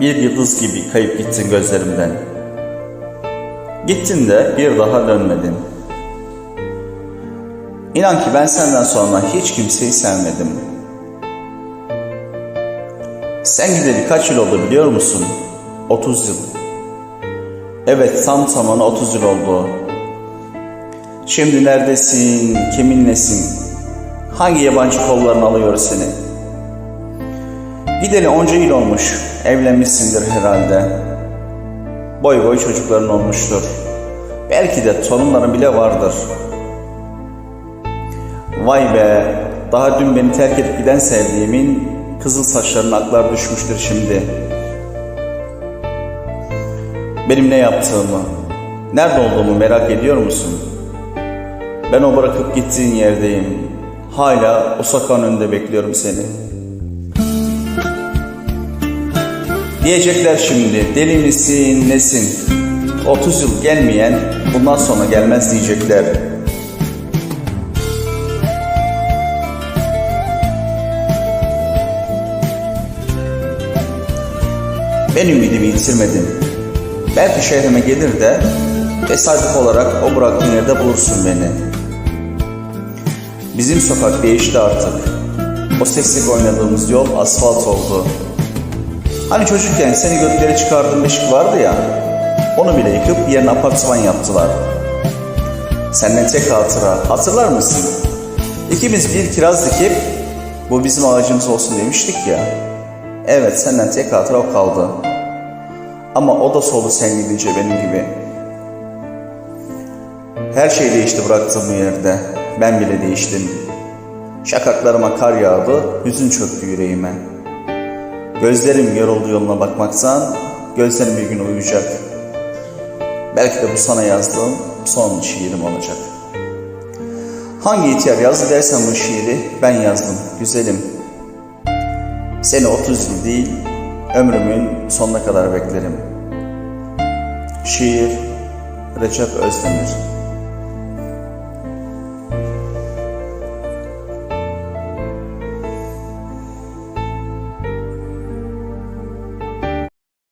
Bir yıldız gibi kayıp gittin gözlerimden. Gittin de bir daha dönmedin. İnan ki ben senden sonra hiç kimseyi sevmedim. Sen gideli kaç yıl oldu biliyor musun? 30 yıl. Evet tam tamına 30 yıl oldu. Şimdi neredesin, kiminlesin? Hangi yabancı kolların alıyor seni? Gideli onca yıl olmuş, evlenmişsindir herhalde. Boy boy çocukların olmuştur. Belki de torunların bile vardır. Vay be, daha dün beni terk edip giden sevdiğimin kızıl saçlarına aklar düşmüştür şimdi. Benim ne yaptığımı, nerede olduğumu merak ediyor musun? Ben o bırakıp gittiğin yerdeyim. Hala o sokağın önünde bekliyorum seni. Diyecekler şimdi deli misin nesin? 30 yıl gelmeyen bundan sonra gelmez diyecekler. Ben ümidimi yitirmedim. Belki şehrime gelir de tesadüf olarak o bıraktığın yerde bulursun beni. Bizim sokak değişti artık. O seksek oynadığımız yol asfalt oldu. Hani çocukken seni göklere çıkardığım beşik vardı ya, onu bile yıkıp yerine apartman yaptılar. Senden tek hatıra, hatırlar mısın? İkimiz bir kiraz dikip, bu bizim ağacımız olsun demiştik ya. Evet, senden tek hatıra o kaldı. Ama o da soldu sen gidince benim gibi. Her şey değişti bıraktığım yerde. Ben bile değiştim. Şakaklarıma kar yağdı, hüzün çöktü yüreğime. Gözlerim yoruldu yoluna bakmaktan, gözlerim bir gün uyuyacak. Belki de bu sana yazdığım son şiirim olacak. Hangi ihtiyar yazdı dersen bu şiiri ben yazdım güzelim. Seni 30 yıl değil, ömrümün sonuna kadar beklerim. Şiir Recep Özdemir